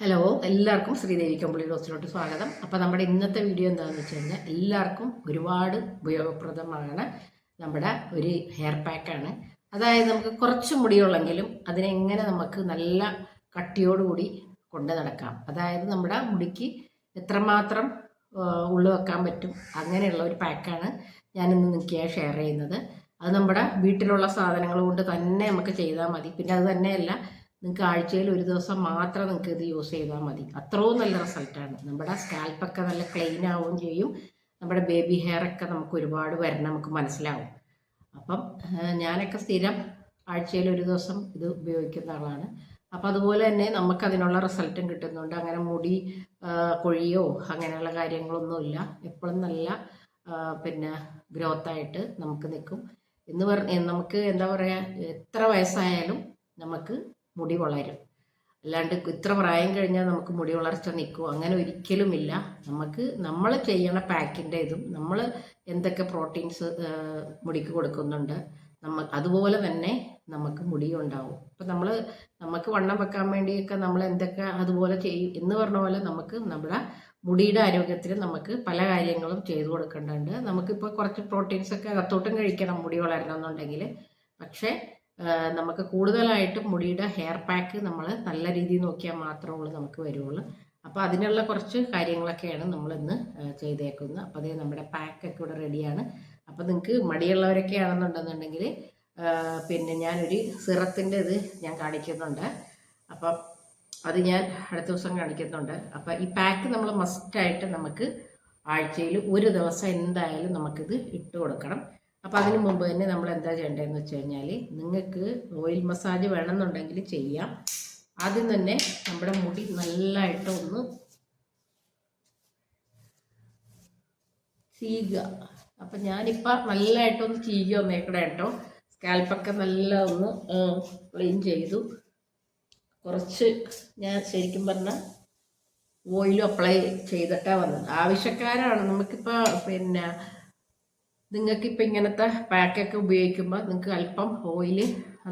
Hello എല്ലാവർക്കും ശ്രീദേവി കമ്പിളി ഡോസിലോട്ട് സ്വാഗതം. അപ്പോൾ നമ്മുടെ ഇന്നത്തെ വീഡിയോ എന്താണെന്ന് വെച്ച് കഴിഞ്ഞാൽ എല്ലാവർക്കും ഒരുപാട് ഉപയോഗപ്രദമാണ്. നമ്മുടെ ഒരു ഹെയർ പാക്കാണ് അതായത് നമുക്ക് കുറച്ച് മുടിയുള്ളെങ്കിലും അതിനെങ്ങനെ നമുക്ക് നല്ല കട്ടിയോടുകൂടി കൊണ്ട് നടക്കാം. അതായത് നമ്മുടെ മുടിക്ക് എത്രമാത്രം ഉള്ളു വെക്കാൻ പറ്റും അങ്ങനെയുള്ള ഒരു പാക്കാണ് ഞാനിന്ന് നിങ്ങൾക്ക് ഷെയർ ചെയ്യുന്നത്. അത് നമ്മുടെ വീട്ടിലുള്ള സാധനങ്ങൾ കൊണ്ട് തന്നെ നമുക്ക് ചെയ്താൽ മതി. പിന്നെ അത് തന്നെയല്ല നിങ്ങൾക്ക് ആഴ്ചയിൽ ഒരു ദിവസം മാത്രം നിങ്ങൾക്ക് ഇത് യൂസ് ചെയ്താൽ മതി. അത്രയും നല്ല റിസൾട്ടാണ് നമ്മുടെ സ്കാൽപ്പൊക്കെ നല്ല ക്ലീൻ ആവുകയും ചെയ്യും. നമ്മുടെ ബേബി ഹെയർ ഒക്കെ നമുക്ക് ഒരുപാട് വരണം നമുക്ക് മനസ്സിലാവും. അപ്പം ഞാനൊക്കെ സ്ഥിരം ആഴ്ചയിൽ ഒരു ദിവസം ഇത് ഉപയോഗിക്കുന്ന ആളാണ്. അപ്പം അതുപോലെ തന്നെ നമുക്ക് അതിനുള്ള റിസൾട്ടും കിട്ടുന്നുണ്ട്. അങ്ങനെ മുടി കൊഴിയോ അങ്ങനെയുള്ള കാര്യങ്ങളൊന്നുമില്ല എപ്പോഴും നല്ല പിന്നെ ഗ്രോത്തായിട്ട് നമുക്ക് നിൽക്കും. എന്ന് പറഞ്ഞ നമുക്ക് എന്താ പറയുക എത്ര വയസ്സായാലും നമുക്ക് മുടി വളരും. അല്ലാണ്ട് ഇത്ര പ്രായം കഴിഞ്ഞാൽ നമുക്ക് മുടി വളർച്ച നിൽക്കും. അങ്ങനെ ഒരിക്കലുമില്ല. നമുക്ക് നമ്മൾ ചെയ്യണ പാക്കിന്റെ ഇതും നമ്മൾ എന്തൊക്കെ പ്രോട്ടീൻസ് മുടിക്ക് കൊടുക്കുന്നുണ്ട് നമ്മ അതുപോലെ തന്നെ നമുക്ക് മുടി ഉണ്ടാവും. അപ്പം നമ്മൾ നമുക്ക് വണ്ണം വെക്കാൻ വേണ്ടിയൊക്കെ നമ്മൾ എന്തൊക്കെ അതുപോലെ ചെയ്യും എന്ന് പറഞ്ഞ പോലെ നമുക്ക് നമ്മുടെ മുടിയുടെ ആരോഗ്യത്തിന് നമുക്ക് പല കാര്യങ്ങളും ചെയ്തു കൊടുക്കേണ്ടതുണ്ട്. നമുക്കിപ്പോൾ കുറച്ച് പ്രോട്ടീൻസ് ഒക്കെ അകത്തോട്ടും കഴിക്കണം മുടി വളരണമെന്നുണ്ടെങ്കിൽ പക്ഷേ നമുക്ക് കൂടുതലായിട്ട് മുടിയുടെ ഹെയർ പാക്ക് നമ്മൾ നല്ല രീതിയിൽ നോക്കിയാൽ മാത്രമേ നമുക്ക് വരുള്ളൂ അപ്പോൾ അതിനുള്ള കുറച്ച് കാര്യങ്ങളൊക്കെയാണ് നമ്മൾ ഇന്ന് ചെയ്തേക്കുന്നത്. അപ്പോൾ അതേ നമ്മുടെ പാക്കൊക്കെ ഇവിടെ റെഡിയാണ് അപ്പോൾ നിങ്ങൾക്ക് മടിയുള്ളവരൊക്കെ ആണെന്നുണ്ടെന്നുണ്ടെങ്കിൽ പിന്നെ ഞാനൊരു സിറത്തിന്റെ ഇത് ഞാൻ കാണിക്കുന്നുണ്ട്. അപ്പം അത് ഞാൻ അടുത്ത ദിവസം കാണിക്കുന്നുണ്ട്. അപ്പോൾ ഈ പാക്ക് നമ്മൾ മസ്റ്റായിട്ട് നമുക്ക് ആഴ്ചയിൽ ഒരു ദിവസം എന്തായാലും നമുക്കിത് ഇട്ട് കൊടുക്കണം. അപ്പോൾ അതിന് മുമ്പ് തന്നെ നമ്മൾ എന്താ ചെയ്യേണ്ടതെന്ന് വെച്ച് കഴിഞ്ഞാൽ നിങ്ങൾക്ക് ഓയിൽ മസാജ് വേണമെന്നുണ്ടെങ്കിൽ ചെയ്യാം. ആദ്യം തന്നെ നമ്മുടെ മുടി നല്ലതായിട്ട് ഒന്ന് ചീകുക അപ്പം ഞാനിപ്പോൾ നല്ലതായിട്ടൊന്ന് ചീക വന്നേക്കണേ കേട്ടോ. സ്കാൽപ്പൊക്കെ നല്ല ഒന്ന് ക്ലീൻ ചെയ്തു. കുറച്ച് ഞാൻ ശരിക്കും പറഞ്ഞാൽ ഓയിലും അപ്ലൈ ചെയ്തിട്ടാണ് വന്നത്. ആവശ്യക്കാരാണ്. നമുക്കിപ്പോൾ പിന്നെ നിങ്ങൾക്കിപ്പോൾ ഇങ്ങനത്തെ പാക്കൊക്കെ ഉപയോഗിക്കുമ്പോൾ നിങ്ങൾക്ക് അല്പം ഓയിൽ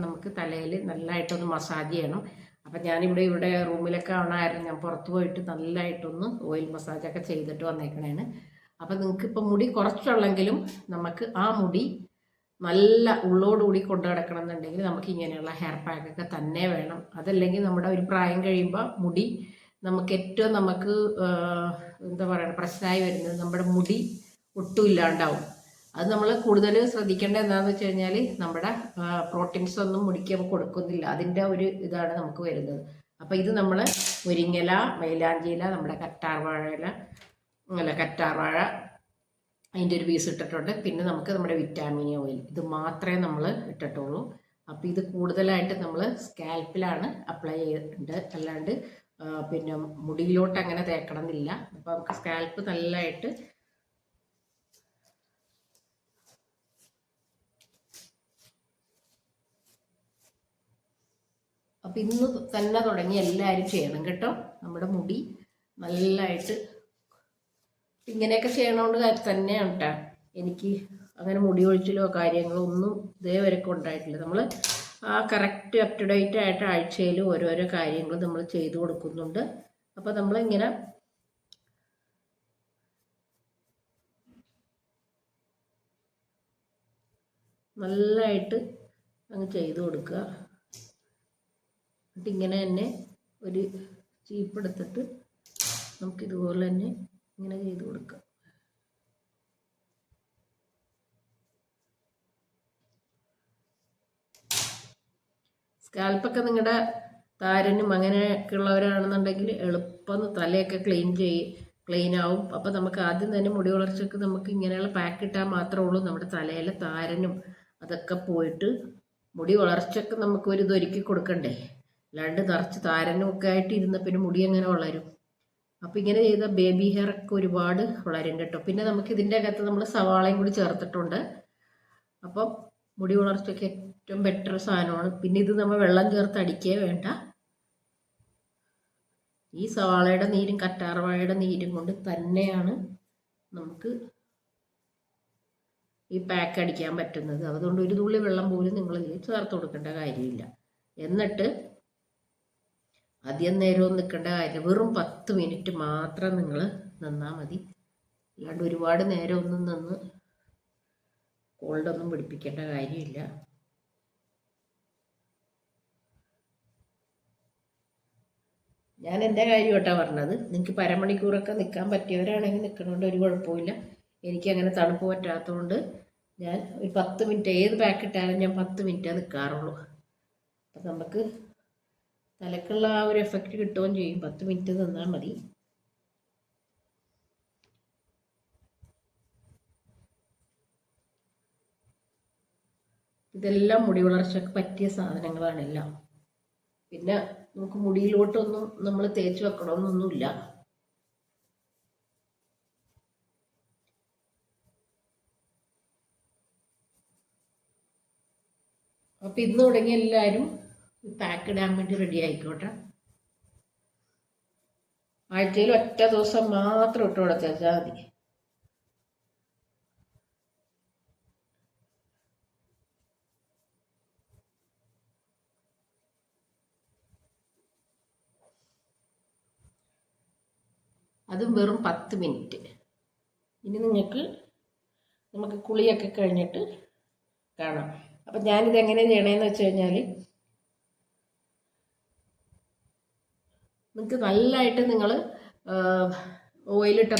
നമുക്ക് തലയിൽ നല്ലതായിട്ടൊന്ന് മസാജ് ചെയ്യണം. അപ്പം ഞാനിവിടെ ഇവിടെ റൂമിലൊക്കെ ആണായിരുന്നു ഞാൻ പുറത്ത് പോയിട്ട് നല്ലതായിട്ടൊന്ന് ഓയിൽ മസാജൊക്കെ ചെയ്തിട്ട് വന്നേക്കണേന് അപ്പം നിങ്ങൾക്കിപ്പോൾ മുടി കുറച്ചുള്ളെങ്കിലും നമുക്ക് ആ മുടി നല്ല ഉള്ളോടുകൂടി കൊണ്ടു കിടക്കണം എന്നുണ്ടെങ്കിൽ നമുക്ക് ഇങ്ങനെയുള്ള ഹെയർ പാക്കൊക്കെ തന്നെ വേണം. അതല്ലെങ്കിൽ നമ്മുടെ ഒരു പ്രായം കഴിയുമ്പോൾ മുടി നമുക്ക് ഏറ്റവും നമുക്ക് എന്താ പറയുക പ്രശ്നമായി വരുന്നത് നമ്മുടെ മുടി ഒട്ടും ഇല്ലാണ്ടാവും. അത് നമ്മൾ കൂടുതൽ ശ്രദ്ധിക്കേണ്ട എന്താണെന്ന് വെച്ച് കഴിഞ്ഞാൽ നമ്മുടെ പ്രോട്ടീൻസ് ഒന്നും മുടിക്കാൻ കൊടുക്കുന്നില്ല. അതിന്റെ ഒരു ഇതാണ് നമുക്ക് വരുന്നത്. അപ്പോൾ ഇത് നമ്മൾ മുരിങ്ങല മൈലാഞ്ചിയില നമ്മുടെ കറ്റാർവാഴയില അല്ല കറ്റാർവാഴ അതിന്റെ ഒരു പീസ് ഇട്ടിട്ടുണ്ട്. പിന്നെ നമുക്ക് നമ്മുടെ വിറ്റാമിൻ ഓയിൽ ഇത് മാത്രമേ നമ്മൾ ഇട്ടിട്ടുള്ളൂ. അപ്പോൾ ഇത് കൂടുതലായിട്ട് നമ്മൾ സ്കാൽപ്പിലാണ് അപ്ലൈ ചെയ്തിട്ടുണ്ട് അല്ലാണ്ട് പിന്നെ മുടിയിലോട്ട് അങ്ങനെ തേക്കണം എന്നില്ല അപ്പോൾ നമുക്ക് സ്കാൽപ്പ് നല്ലതായിട്ട് അപ്പം ഇന്ന് തന്നെ തുടങ്ങി എല്ലാവരും ചെയ്യണം കേട്ടോ. നമ്മുടെ മുടി നല്ലതായിട്ട് ഇങ്ങനെയൊക്കെ ചെയ്യണോണ്ട് കാര്യം തന്നെയാണ് കേട്ടോ. എനിക്ക് അങ്ങനെ മുടി ഒഴിച്ചിലോ കാര്യങ്ങളോ ഒന്നും ഇതേവരെ ഉണ്ടായിട്ടില്ല. നമ്മൾ ആ കറക്റ്റ് അപ് ടു ഡേറ്റ് ആയിട്ട് ആഴ്ചയിൽ ഓരോരോ കാര്യങ്ങൾ നമ്മൾ ചെയ്തു കൊടുക്കുന്നുണ്ട്. അപ്പോൾ നമ്മളിങ്ങനെ നല്ലതായിട്ട് അങ്ങ് ചെയ്തു കൊടുക്കുക. എന്നിട്ട് ഇങ്ങനെ തന്നെ ഒരു ചീപ്പ് എടുത്തിട്ട് നമുക്കിതുപോലെ തന്നെ ഇങ്ങനെ ചെയ്ത് കൊടുക്കാം. സ്കാൽപ്പൊക്കെ നിങ്ങളുടെ താരനും അങ്ങനെയൊക്കെ ഉള്ളവരാണെന്നുണ്ടെങ്കിൽ എളുപ്പം തലയൊക്കെ ക്ലീൻ ചെയ്യും ക്ലീൻ ആവും അപ്പം നമുക്ക് ആദ്യം തന്നെ മുടി വളർച്ചയ്ക്ക് നമുക്ക് ഇങ്ങനെയുള്ള പാക്ക് ഇട്ടാൽ മാത്രമേ ഉള്ളൂ. നമ്മുടെ തലയിലെ താരനും അതൊക്കെ പോയിട്ട് മുടി വളർച്ചയ്ക്ക് നമുക്ക് ഒരു ഇതൊരുക്കി കൊടുക്കണ്ടേ? അല്ലാണ്ട് നിറച്ച് താരനും ഒക്കെ ആയിട്ട് ഇരുന്ന പിന്നെ മുടി എങ്ങനെ വളരും? അപ്പം ഇങ്ങനെ ചെയ്ത ബേബി ഹെയർ ഒക്കെ ഒരുപാട് വളരും കേട്ടോ പിന്നെ നമുക്ക് ഇതിന്റെ അകത്ത് നമ്മൾ സവാളയും കൂടി ചേർത്തിട്ടുണ്ട്. അപ്പം മുടി വളർച്ചയ്ക്ക് ഏറ്റവും ബെറ്റർ സാധനമാണ്. പിന്നെ ഇത് നമ്മൾ വെള്ളം ചേർത്ത് അടിക്കേ വേണ്ട. ഈ സവാളയുടെ നീരും കറ്റാർവാഴയുടെ നീരും കൊണ്ട് തന്നെയാണ് നമുക്ക് ഈ പാക്ക് അടിക്കാൻ പറ്റുന്നത്. അതുകൊണ്ട് ഒരു തുള്ളി വെള്ളം പോലും നിങ്ങൾ ഇതിൽ ചേർത്ത് കൊടുക്കേണ്ട കാര്യമില്ല. എന്നിട്ട് അധികം നേരവും നിൽക്കേണ്ട കാര്യം വെറും പത്ത് മിനിറ്റ് മാത്രം നിങ്ങൾ നിന്നാൽ മതി. അല്ലാണ്ട് ഒരുപാട് നേരം ഒന്നും നിന്ന് കോൾഡൊന്നും പിടിപ്പിക്കേണ്ട കാര്യമില്ല. ഞാൻ എന്റെ കാര്യം കേട്ടാ പറഞ്ഞത്. നിങ്ങൾക്ക് പരമണിക്കൂറൊക്കെ നിൽക്കാൻ പറ്റിയവരാണെങ്കിൽ നിൽക്കണോണ്ട് ഒരു കുഴപ്പമില്ല എനിക്കങ്ങനെ തണുപ്പ് പറ്റാത്തതുകൊണ്ട് ഞാൻ ഒരു പത്ത് മിനിറ്റ് ഏത് പാക്ക് ഇട്ടാലും ഞാൻ പത്ത് മിനിറ്റേ നിൽക്കാറുള്ളൂ. അപ്പം നമുക്ക് തലക്കുള്ള ആ ഒരു എഫക്റ്റ് കിട്ടുകയും ചെയ്യും. പത്ത് മിനിറ്റ് നിന്നാൽ മതി. ഇതെല്ലാം മുടി വളർച്ചയ്ക്ക് പറ്റിയ സാധനങ്ങളാണ് എല്ലാം. പിന്നെ നമുക്ക് മുടിയിലോട്ടൊന്നും നമ്മൾ തേച്ച് വെക്കണമെന്നൊന്നുമില്ല അപ്പം ഇന്ന് തുടങ്ങി എല്ലാവരും പാക്ക് ഇടാൻ വേണ്ടി റെഡി ആയിക്കോട്ടെ. ആഴ്ചയിൽ ഒറ്റ ദിവസം മാത്രം ഇട്ട് കൊടുത്തേച്ചാൽ മതി. അതും വെറും പത്ത് മിനിറ്റ്. ഇനി നിങ്ങൾക്ക് നമുക്ക് കുളിയൊക്കെ കഴിഞ്ഞിട്ട് കാണാം. അപ്പം ഞാനിത് എങ്ങനെയാണ് ചെയ്യണമെന്ന് വെച്ച് കഴിഞ്ഞാൽ നിങ്ങൾക്ക് നല്ലതായിട്ട് നിങ്ങൾ ഓയിലിട്ട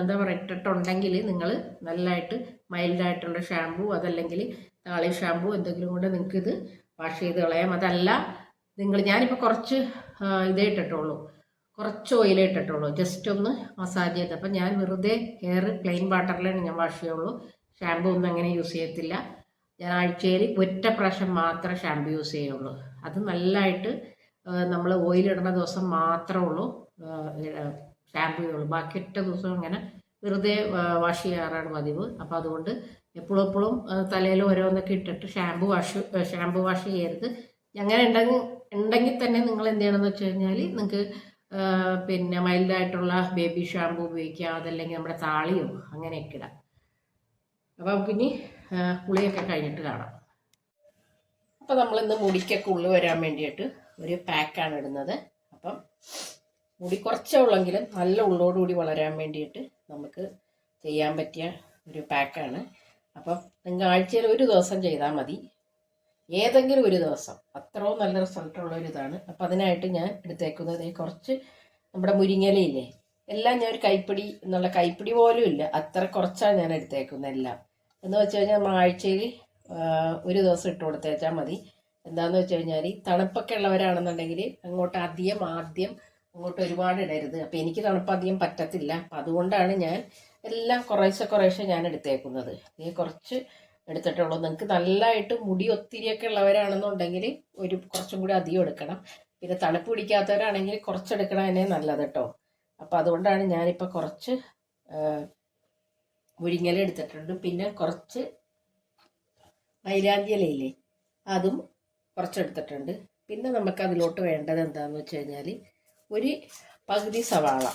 എന്താ പറയുക ഇട്ടിട്ടുണ്ടെങ്കിൽ നിങ്ങൾ നല്ലതായിട്ട് മൈൽഡായിട്ടുള്ള ഷാമ്പു അതല്ലെങ്കിൽ താളി ഷാമ്പു എന്തെങ്കിലും കൊണ്ട് നിങ്ങൾക്ക് ഇത് വാഷ് ചെയ്ത് കളയാം. അതല്ല നിങ്ങൾ ഞാനിപ്പോൾ കുറച്ച് ഇതേ ഇട്ടിട്ടുള്ളൂ. കുറച്ച് ഓയിലേ ഇട്ടിട്ടുള്ളൂ. ജസ്റ്റ് ഒന്ന് മസാജ് ചെയ്ത്. അപ്പം ഞാൻ വെറുതെ ഹെയർ പ്ലെയിൻ വാട്ടറിലാണ് ഞാൻ വാഷ് ചെയ്യുള്ളൂ. ഷാമ്പു ഒന്നും അങ്ങനെ യൂസ് ചെയ്യത്തില്ല. ഞാൻ ആഴ്ചയിൽ ഒറ്റ പ്രാവശ്യം മാത്രമേ ഷാമ്പു യൂസ് ചെയ്യുള്ളൂ. അത് നല്ലതായിട്ട് നമ്മൾ ഓയിലിടുന്ന ദിവസം മാത്രമേ ഉള്ളൂ. ഷാമ്പു ചെയ്യുള്ളൂ. ബാക്കി ഒറ്റ ദിവസം അങ്ങനെ വെറുതെ വാഷ് ചെയ്യാറാണ് പതിവ്. അപ്പോൾ അതുകൊണ്ട് എപ്പോഴും എപ്പോഴും തലയിൽ ഓരോന്നൊക്കെ ഇട്ടിട്ട് ഷാമ്പു വാഷ് ഷാമ്പു വാഷ് ചെയ്യരുത്. അങ്ങനെ ഉണ്ടെങ്കിൽ ഉണ്ടെങ്കിൽ തന്നെ നിങ്ങൾ എന്ത് ചെയ്യണമെന്ന് വെച്ച് കഴിഞ്ഞാൽ നിങ്ങൾക്ക് പിന്നെ മൈൽഡായിട്ടുള്ള ബേബി ഷാമ്പു ഉപയോഗിക്കാം അതല്ലെങ്കിൽ നമ്മുടെ താളിയോ അങ്ങനെയൊക്കെ ഇടാം. അപ്പോൾ നമുക്കിനി കുളിയൊക്കെ കഴിഞ്ഞിട്ട് കാണാം. അപ്പോൾ നമ്മളിന്ന് മുടിക്കൊക്കെ ഉള്ളു വരാൻ വേണ്ടിയിട്ട് ഒരു പാക്കാണ് ഇടുന്നത്. അപ്പം മുടി കുറച്ചേ ഉള്ളെങ്കിലും നല്ല ഉള്ളോടുകൂടി വളരാൻ വേണ്ടിയിട്ട് നമുക്ക് ചെയ്യാൻ പറ്റിയ ഒരു പാക്കാണ്. അപ്പം നിങ്ങൾ ആഴ്ചയിൽ ഒരു ദിവസം ചെയ്താൽ മതി. ഏതെങ്കിലും ഒരു ദിവസം. അത്രയും നല്ല റിസൾട്ടുള്ള ഒരു ഇതാണ്. അപ്പം അതിനായിട്ട് ഞാൻ എടുത്തേക്കുന്നത് കുറച്ച് നമ്മുടെ മുരിങ്ങലയില്ലേ എല്ലാം ഞാൻ ഒരു കൈപ്പിടി എന്നുള്ള കൈപ്പിടി പോലും ഇല്ല. അത്ര കുറച്ചാണ് ഞാൻ എടുത്തേക്കുന്നത് എല്ലാം. എന്ന് വെച്ച് കഴിഞ്ഞാൽ നമ്മൾ ആഴ്ചയിൽ ഒരു ദിവസം ഇട്ട് കൊടുത്തേച്ചാൽ മതി. എന്താണെന്ന് വെച്ച് കഴിഞ്ഞാൽ തണുപ്പൊക്കെ ഉള്ളവരാണെന്നുണ്ടെങ്കിൽ അങ്ങോട്ട് അധികം ആദ്യം അങ്ങോട്ട് ഒരുപാട് ഇടരുത്. അപ്പം എനിക്ക് തണുപ്പ് അധികം പറ്റത്തില്ല. അപ്പം അതുകൊണ്ടാണ് ഞാൻ എല്ലാം കുറേശ്ശെ കുറേശ്ശെ ഞാൻ എടുത്തേക്കുന്നത്. ഈ കുറച്ച് എടുത്തിട്ടുള്ളൂ. നിങ്ങൾക്ക് നല്ലതായിട്ട് മുടി ഒത്തിരിയൊക്കെ ഉള്ളവരാണെന്നുണ്ടെങ്കിൽ ഒരു കുറച്ചും കൂടി അധികം എടുക്കണം. പിന്നെ തണുപ്പ് പിടിക്കാത്തവരാണെങ്കിൽ കുറച്ചെടുക്കണം തന്നെ നല്ലത് കേട്ടോ. അപ്പം അതുകൊണ്ടാണ് ഞാനിപ്പോൾ കുറച്ച് മുരിങ്ങല എടുത്തിട്ടുണ്ട്. പിന്നെ കുറച്ച് മൈലാഞ്ചി അതും കുറച്ചെടുത്തിട്ടുണ്ട്. പിന്നെ നമുക്ക് അതിലോട്ട് വേണ്ടത് എന്താണെന്ന് വെച്ച് കഴിഞ്ഞാൽ ഒരു പകുതി സവാള.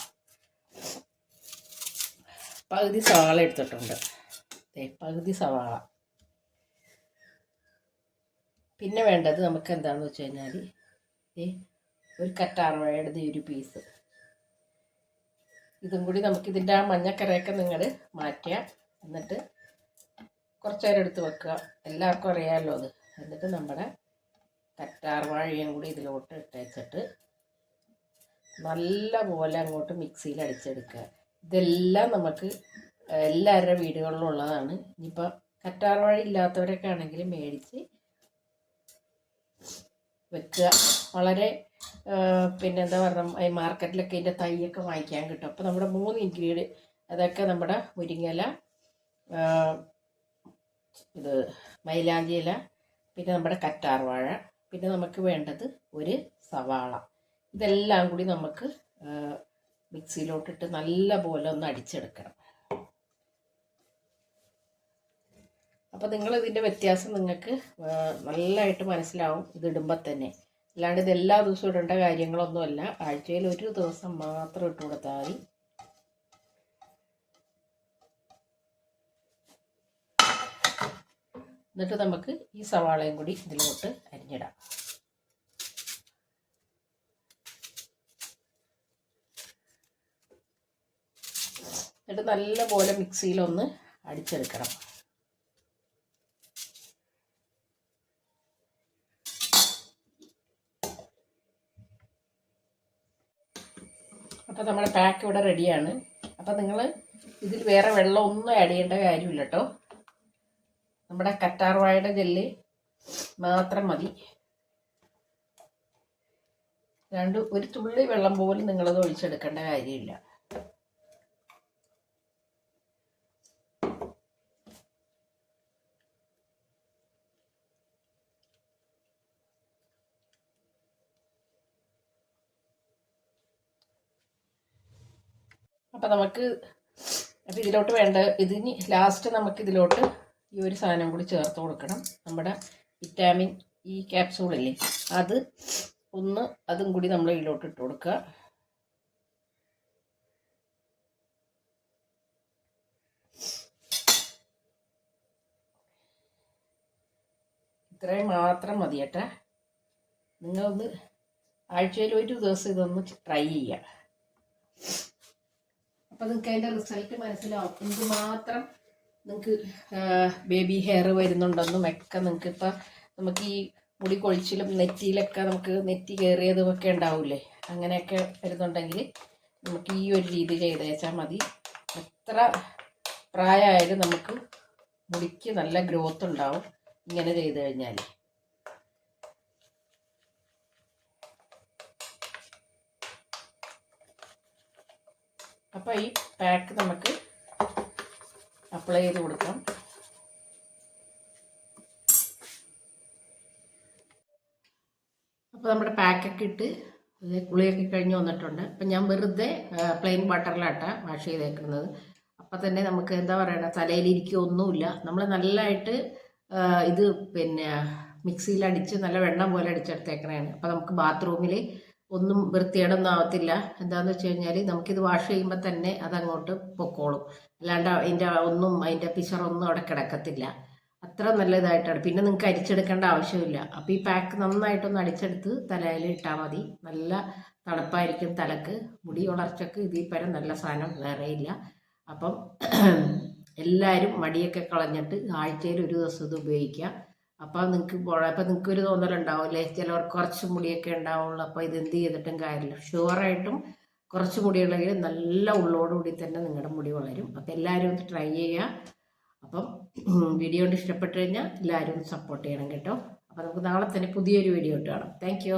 പകുതി സവാള എടുത്തിട്ടുണ്ട്. പകുതി സവാള. പിന്നെ വേണ്ടത് നമുക്ക് എന്താണെന്ന് വെച്ച് കഴിഞ്ഞാൽ ഒരു കറ്റാർവാഴയുടെ ഒരു പീസ് ഇതും കൂടി നമുക്ക് ഇതിന്റെ ആ മഞ്ഞക്കറയൊക്കെ നിങ്ങൾ മാറ്റുക. എന്നിട്ട് കുറച്ച് നേരം എടുത്ത് വെക്കുക. എല്ലാവർക്കും അറിയാമല്ലോ അത്. എന്നിട്ട് നമ്മുടെ കറ്റാർവാഴയും കൂടി ഇതിലോട്ട് ഇട്ടേച്ചിട്ട് നല്ല പോലെ അങ്ങോട്ട് മിക്സിയിൽ അടിച്ചെടുക്കുക. ഇതെല്ലാം നമുക്ക് എല്ലാവരുടെ വീടുകളിലും ഉള്ളതാണ്. ഇനിയിപ്പോൾ കറ്റാർവാഴ ഇല്ലാത്തവരൊക്കെ ആണെങ്കിൽ മേടിച്ച് വെക്കുക. വളരെ പിന്നെ എന്താ പറയുക മാർക്കറ്റിലൊക്കെ ഇതിന്റെ തൈയൊക്കെ വാങ്ങിക്കാൻ കിട്ടും. അപ്പോൾ നമ്മുടെ മൂന്ന് ഇൻഗ്രീഡിയൻ അതൊക്കെ നമ്മുടെ മുരിങ്ങല ഇത് മൈലാഞ്ചി ഇല പിന്നെ നമ്മുടെ കറ്റാർവാഴ പിന്നെ നമുക്ക് വേണ്ടത് ഒരു സവാള. ഇതെല്ലാം കൂടി നമുക്ക് മിക്സിയിലോട്ടിട്ട് നല്ല പോലെ ഒന്ന് അടിച്ചെടുക്കണം. അപ്പോൾ നിങ്ങൾ ഇതിന്റെ വ്യത്യാസം നിങ്ങൾക്ക് നല്ലതായിട്ട് മനസ്സിലാവും ഇതിടുമ്പോൾ തന്നെ. അല്ലാണ്ട് ഇത് എല്ലാ ദിവസവും ഇടേണ്ട കാര്യങ്ങളൊന്നുമല്ല. ആഴ്ചയിൽ ഒരു ദിവസം മാത്രം ഇട്ട് കൊടുത്താൽ മതി. എന്നിട്ട് നമുക്ക് ഈ സവാളയും കൂടി ഇതിലോട്ട് അരിഞ്ഞിടാം. എന്നിട്ട് നല്ലപോലെ മിക്സിയിലൊന്ന് അടിച്ചെടുക്കണം. അപ്പോൾ നമ്മുടെ പാക്ക് ഇവിടെ റെഡിയാണ് അപ്പോൾ നിങ്ങൾ ഇതിൽ വേറെ വെള്ളം ഒന്നും ആഡ് ചെയ്യേണ്ട കാര്യമില്ല കേട്ടോ. നമ്മുടെ കറ്റാർവാഴയുടെ ജെല്ല് മാത്രം മതി. രണ്ട് ഒരു തുള്ളി വെള്ളം പോലും നിങ്ങളത് ഒഴിച്ചെടുക്കേണ്ട കാര്യമില്ല. അപ്പം നമുക്ക് അപ്പം ഇതിലോട്ട് വേണ്ട ഇതിന് ലാസ്റ്റ് നമുക്ക് ഇതിലോട്ട് ഈ ഒരു സാധനം കൂടി ചേർത്ത് കൊടുക്കണം. നമ്മുടെ വിറ്റാമിൻ ഈ ക്യാപ്സൂളില്ലേ അത് ഒന്ന് അതും കൂടി നമ്മൾ ഇതിലോട്ട് ഇട്ട് കൊടുക്കുക. ഇത്രയും മാത്രം മതി കേട്ടാ. നിങ്ങളൊന്ന് ആഴ്ചയിൽ ഒരു ദിവസം ഇതൊന്ന് ട്രൈ ചെയ്യുക. അപ്പം നിങ്ങൾക്ക് അതിന്റെ റിസൾട്ട് മനസ്സിലാവും. എന്തുമാത്രം നിങ്ങൾക്ക് ബേബി ഹെയർ വരുന്നുണ്ടെന്നും ഒക്കെ നിങ്ങൾക്ക് ഇപ്പം നമുക്ക് ഈ മുടി കൊഴിച്ചിലും നെറ്റിയിലൊക്കെ നമുക്ക് നെറ്റി കയറിയതും ഒക്കെ ഉണ്ടാവില്ലേ അങ്ങനെയൊക്കെ വരുന്നുണ്ടെങ്കിൽ നമുക്ക് ഈ ഒരു രീതി ചെയ്തേച്ചാൽ മതി. എത്ര പ്രായമായാലും നമുക്ക് മുടിക്ക് നല്ല ഗ്രോത്ത് ഉണ്ടാവും ഇങ്ങനെ ചെയ്ത് കഴിഞ്ഞാൽ അപ്പോൾ ഈ പാക്ക് നമുക്ക് അപ്ലൈ ചെയ്ത് കൊടുക്കാം. അപ്പോൾ നമ്മുടെ പാക്കൊക്കെ ഇട്ട് കുളിയൊക്കെ കഴിഞ്ഞ് വന്നിട്ടുണ്ട്. അപ്പം ഞാൻ വെറുതെ പ്ലെയിൻ വാട്ടറിലാട്ടാണ് വാഷ് ചെയ്തേക്കുന്നത്. അപ്പം തന്നെ നമുക്ക് എന്താ പറയണ തലയിലിരിക്കുക ഒന്നുമില്ല. നമ്മൾ നല്ലതായിട്ട് ഇത് പിന്നെ മിക്സിയിൽ അടിച്ച് നല്ല വെണ്ണം പോലെ അടിച്ചെടുത്തേക്കണേണ്. അപ്പം നമുക്ക് ബാത്റൂമിൽ ഒന്നും വൃത്തിയേടൊന്നും ആവത്തില്ല. എന്താണെന്ന് വെച്ച് കഴിഞ്ഞാൽ നമുക്കിത് വാഷ് ചെയ്യുമ്പോൾ തന്നെ അതങ്ങോട്ട് പൊക്കോളും. അല്ലാണ്ട് അതിന്റെ ഒന്നും അതിന്റെ പിശറൊന്നും അവിടെ കിടക്കത്തില്ല. അത്ര നല്ലതായിട്ടാണ്. പിന്നെ നിങ്ങൾക്ക് അരിച്ചെടുക്കേണ്ട ആവശ്യമില്ല. അപ്പോൾ ഈ പാക്ക് നന്നായിട്ടൊന്ന് അടിച്ചെടുത്ത് തലയിൽ ഇട്ടാൽ മതി. നല്ല തണുപ്പായിരിക്കും തലക്ക്. മുടി വളർച്ചക്ക് ഇതിൽ പരം നല്ല സാധനം വേറെയില്ല അപ്പം എല്ലാവരും മടിയൊക്കെ കളഞ്ഞിട്ട് ആഴ്ചയിൽ ഒരു ദിവസം ഇത് ഉപയോഗിക്കുക. അപ്പോൾ നിങ്ങൾക്ക് അപ്പോൾ നിങ്ങൾക്ക് ഒരു തോന്നലുണ്ടാവും അല്ലേ? ചിലവർക്ക് കുറച്ച് മുടിയൊക്കെ ഉണ്ടാവുള്ളൂ. അപ്പോൾ എന്ത് ചെയ്തിട്ടും കാര്യമില്ല. ഷുവറായിട്ടും കുറച്ച് മുടിയുള്ളെങ്കിൽ നല്ല ഉള്ളോടുകൂടി തന്നെ നിങ്ങളുടെ മുടി വളരും. അപ്പം എല്ലാവരും ഒന്ന് ട്രൈ ചെയ്യുക അപ്പം വീഡിയോ കൊണ്ട് ഇഷ്ടപ്പെട്ടു കഴിഞ്ഞാൽ എല്ലാവരും സപ്പോർട്ട് ചെയ്യണം കേട്ടോ. അപ്പോൾ നമുക്ക് നാളെ തന്നെ പുതിയൊരു വീഡിയോ ഇട്ട് കാണാം. താങ്ക് യു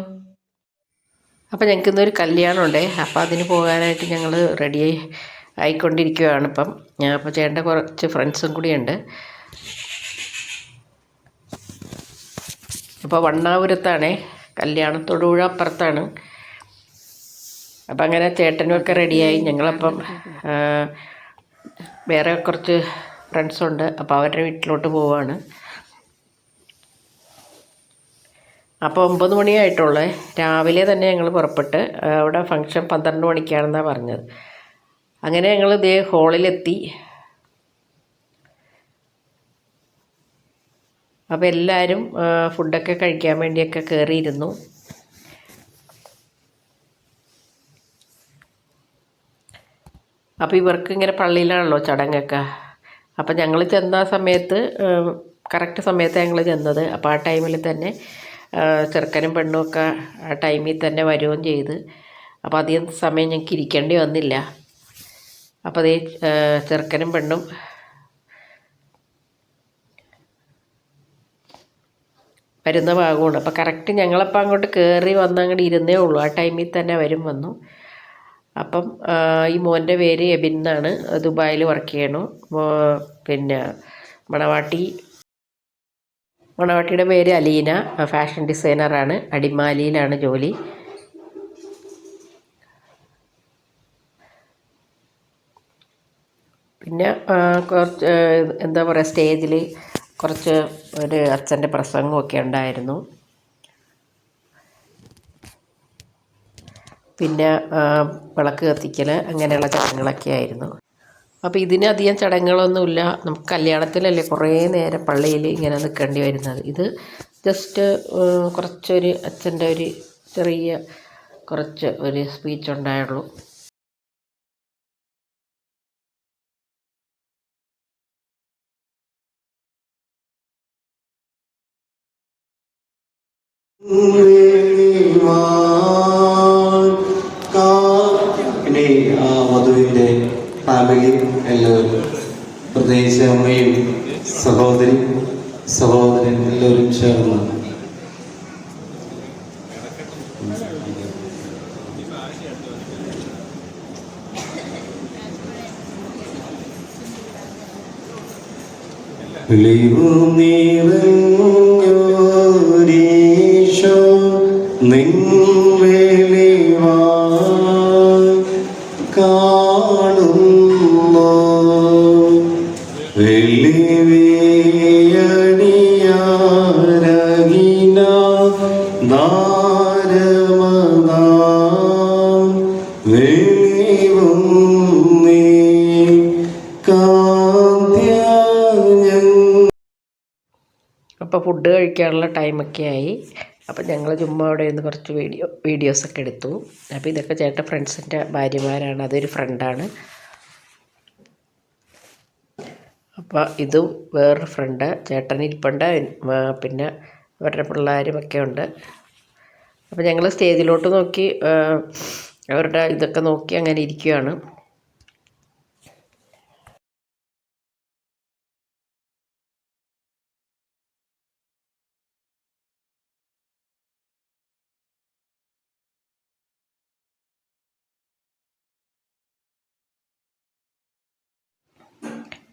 അപ്പോൾ ഞങ്ങൾക്ക് ഇന്നൊരു കല്യാണം ഉണ്ടേ. അപ്പോൾ അതിന് പോകാനായിട്ട് ഞങ്ങൾ റെഡി ആയിക്കൊണ്ടിരിക്കുകയാണ് ഇപ്പം. ഞാൻ അപ്പോൾ ചേട്ടന്റെ കുറച്ച് ഫ്രണ്ട്സും കൂടിയുണ്ട് അപ്പോൾ വണ്ണാപുരത്താണേ. കല്യാണത്തൊടുപുഴ അപ്പുറത്താണ്. അപ്പം അങ്ങനെ ചേട്ടനും ഒക്കെ റെഡിയായി ഞങ്ങളപ്പം വേറെ കുറച്ച് ഫ്രണ്ട്സുണ്ട് അപ്പോൾ അവരുടെ വീട്ടിലോട്ട് പോവാണ്. അപ്പോൾ ഒമ്പത് മണിയായിട്ടുള്ളേ രാവിലെ തന്നെ ഞങ്ങൾ പുറപ്പെട്ട് അവിടെ ഫംഗ്ഷൻ പന്ത്രണ്ട് മണിക്കാണെന്നാണ് പറഞ്ഞത്. അങ്ങനെ ഞങ്ങൾ ഇതേ ഹോളിലെത്തി അപ്പോൾ എല്ലാവരും ഫുഡൊക്കെ കഴിക്കാൻ വേണ്ടിയൊക്കെ കയറിയിരുന്നു അപ്പോൾ ഇവർക്ക് ഇങ്ങനെ പള്ളിയിലാണല്ലോ ചടങ്ങൊക്കെ. അപ്പോൾ ഞങ്ങൾ ചെന്ന സമയത്ത് കറക്റ്റ് സമയത്ത് ഞങ്ങൾ ചെന്നത്. അപ്പോൾ ആ ടൈമിൽ തന്നെ ചെറുക്കനും പെണ്ണും ഒക്കെ ആ ടൈമിൽ തന്നെ വരുകയും ചെയ്ത്. അപ്പോൾ അധികം സമയം ഞങ്ങൾക്ക് ഇരിക്കേണ്ടി വന്നില്ല. അപ്പോൾ അതേ ചെറുക്കനും പെണ്ണും വരുന്ന ഭാഗമാണ്. അപ്പോൾ കറക്റ്റ് ഞങ്ങളപ്പോൾ അങ്ങോട്ട് കയറി വന്ന് അങ്ങോട്ട് ഇരുന്നേ ഉള്ളൂ. ആ ടൈമിൽ തന്നെ വരും വന്നു. അപ്പം ഈ മോന്റെ പേര് എബിൻ എന്നാണ്. ദുബായിൽ വർക്ക് ചെയ്യണു. പിന്നെ മണവാട്ടി മണവാട്ടിയുടെ പേര് അലീന. ഫാഷൻ ഡിസൈനറാണ് അടിമാലിയിലാണ് ജോലി. പിന്നെ കുറച്ച് എന്താ പറയുക സ്റ്റേജിൽ കുറച്ച് ഒരു അച്ഛന്റെ പ്രസംഗമൊക്കെ ഉണ്ടായിരുന്നു. പിന്നെ വിളക്ക് കത്തിക്കൽ അങ്ങനെയുള്ള ചടങ്ങുകളൊക്കെ ആയിരുന്നു. അപ്പോൾ ഇതിനധികം ചടങ്ങുകളൊന്നുമില്ല. നമുക്ക് കല്യാണത്തിലല്ലേ കുറേ നേരം പള്ളിയിൽ ഇങ്ങനെ നിൽക്കേണ്ടി വരുന്നത്. ഇത് ജസ്റ്റ് കുറച്ചൊരു അച്ഛന്റെ ഒരു ചെറിയ കുറച്ച് ഒരു സ്പീച്ച് ഉണ്ടായുള്ളൂ. Mm-hmm. സഹോദരൻ എല്ലാവരും ചേർന്ന് നിറഞ്ഞോരീശോ അപ്പോൾ ഫുഡ് കഴിക്കാനുള്ള ടൈമൊക്കെ ആയി. അപ്പോൾ ഞങ്ങൾ ചുമ്മാ അവിടെ നിന്ന് കുറച്ച് വീഡിയോ വീഡിയോസൊക്കെ എടുത്തു. അപ്പോൾ ഇതൊക്കെ ചേട്ടൻ ഫ്രണ്ട്സിന്റെ ഭാര്യമാരാണ്. അതൊരു ഫ്രണ്ടാണ് അപ്പോൾ ഇതും വേറൊരു ഫ്രണ്ട് ചേട്ടൻ ഇരിപ്പുണ്ട്. പിന്നെ അവരുടെ പിള്ളേരും ഒക്കെ ഉണ്ട്. അപ്പോൾ ഞങ്ങൾ സ്റ്റേജിലോട്ട് നോക്കി അവരുടെ ഇതൊക്കെ നോക്കി അങ്ങനെ ഇരിക്കുകയാണ്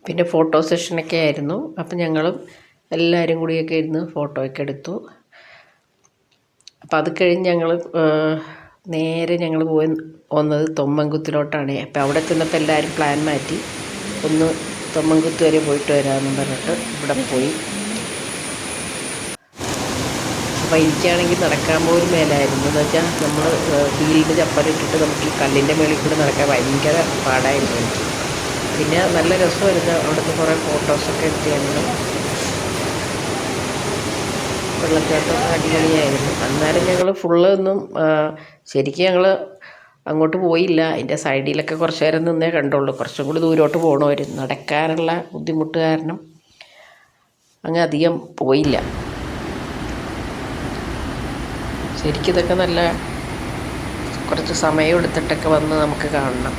പിന്നെ ഫോട്ടോ സെഷനൊക്കെ ആയിരുന്നു. അപ്പം ഞങ്ങളും എല്ലാവരും കൂടിയൊക്കെ ഇരുന്ന് ഫോട്ടോയൊക്കെ എടുത്തു. അപ്പം അത് കഴിഞ്ഞ് ഞങ്ങൾ നേരെ ഞങ്ങൾ പോയി വന്നത് തൊമ്മൻകുത്തിലോട്ടാണ്. അപ്പം അവിടെ ചെന്നപ്പോൾ എല്ലാവരും പ്ലാൻ മാറ്റി. ഒന്ന് തൊമ്മൻകുത്ത് വരെ പോയിട്ട് വരാമെന്നും പറഞ്ഞിട്ട് ഇവിടെ പോയി. അപ്പോൾ എനിക്കാണെങ്കിൽ നടക്കാൻ പോലും മേലായിരുന്നു. എന്ന് വെച്ചാൽ നമ്മൾ ഫീൽഡ് ചപ്പലിട്ടിട്ട് നമുക്ക് ഈ കല്ലിന്റെ മേളിൽ കൂടെ നടക്കാൻ ഭയങ്കര പാടായിരുന്നു എനിക്ക്. പിന്നെ നല്ല രസമായിരുന്നു അവിടുന്ന് കുറേ ഫോട്ടോസൊക്കെ എടുത്തിരുന്നു വെള്ളച്ചാട്ടം അടിപൊളിയായിരുന്നു. അന്നേരം ഞങ്ങൾ ഫുള്ള് ഒന്നും ശരിക്കും ഞങ്ങൾ അങ്ങോട്ട് പോയില്ല. അതിന്റെ സൈഡിലൊക്കെ കുറച്ച് നേരം നിന്നേ കണ്ടുള്ളൂ. കുറച്ചും കൂടി ദൂരോട്ട് പോകണമായിരുന്നു നടക്കാനുള്ള ബുദ്ധിമുട്ട് കാരണം അങ്ങ് അധികം പോയില്ല. ശരിക്കും ഇതൊക്കെ നല്ല കുറച്ച് സമയം എടുത്തിട്ടൊക്കെ വന്ന് നമുക്ക് കാണണം.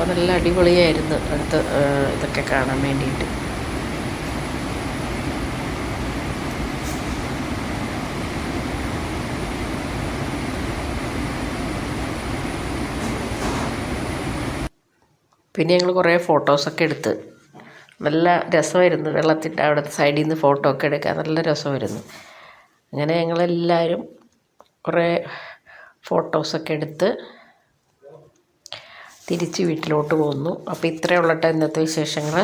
അപ്പോൾ നല്ല അടിപൊളിയായിരുന്നു അടുത്ത് ഇതൊക്കെ കാണാൻ വേണ്ടിയിട്ട്. പിന്നെ ഞങ്ങൾ കുറേ ഫോട്ടോസൊക്കെ എടുത്ത്. നല്ല രസമായിരുന്നു വെള്ളത്തിന്റെ അവിടുത്തെ സൈഡിൽ നിന്ന് ഫോട്ടോ ഒക്കെ എടുക്കാൻ. നല്ല രസമായിരുന്നു. അങ്ങനെ ഞങ്ങളെല്ലാവരും കുറേ ഫോട്ടോസൊക്കെ എടുത്ത് തിരിച്ച് വീട്ടിലോട്ട് പോന്നു. അപ്പോൾ ഇത്രയുള്ള ഇന്നത്തെ വിശേഷങ്ങൾ